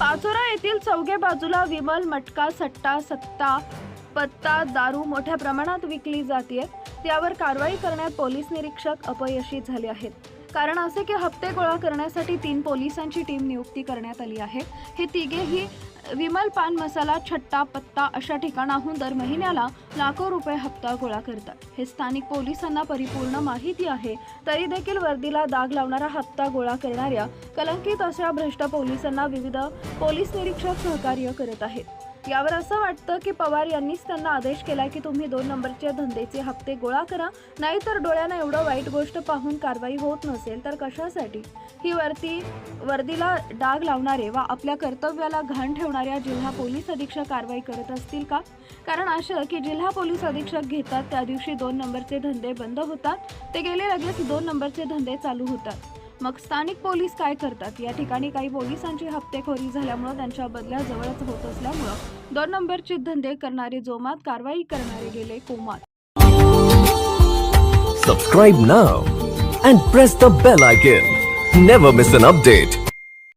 पाचोरा येथील चौघे बाजूला विमल मटका सट्टा सत्ता पत्ता दारू मोठ्या प्रमाणात विकली जाते त्यावर कारवाई करण्यात पोलीस निरीक्षक अपयशी झाले आहेत. कारण असे की हप्ते गोळा करण्यासाठी तीन पोलिसांची टीम नियुक्ती करण्यात आली आहे. हे तिघेही विमल पान मसाला छट्टा पत्ता अशा ठिकाणाहून दर महिन्याला लाखो रुपये हप्ता गोळा करतात. हे स्थानिक पोलिसांना परिपूर्ण माहिती आहे. तरी देखील वर्दीला दाग लावणारा हप्ता गोळा करणाऱ्या कलंकित अशा भ्रष्ट पोलिसांना विविध पोलीस निरीक्षक सहकार्य करत आहेत. यावर असं वाटतं की पवार यांनीच त्यांना आदेश केला की तुम्ही दोन नंबरच्या धंदेचे हप्ते गोळा करा. नाहीतर डोळ्यांना एवढं वाईट गोष्ट पाहून कारवाई होत नसेल तर कशासाठी? ही वरती वर्दीला डाग लावणारे वा आपल्या कर्तव्याला घाण ठेवणाऱ्या जिल्हा पोलीस अधीक्षक कारवाई करत असतील का? कारण असं की जिल्हा पोलीस अधीक्षक घेतात त्या दिवशी दोन नंबरचे धंदे बंद होतात. ते गेले लगेच दोन नंबरचे धंदे चालू होतात. मग स्थानिक पोलीस काय करतात? या ठिकाणी काही पोलिसांची हप्तेखोरी झाल्यामुळं त्यांच्या बदल्या जवळच होत असल्यामुळं दोन नंबरचे धंदे करणारे जोमात कारवाई करणारे गेले कोमात. Subscribe now and press the bell icon never miss an update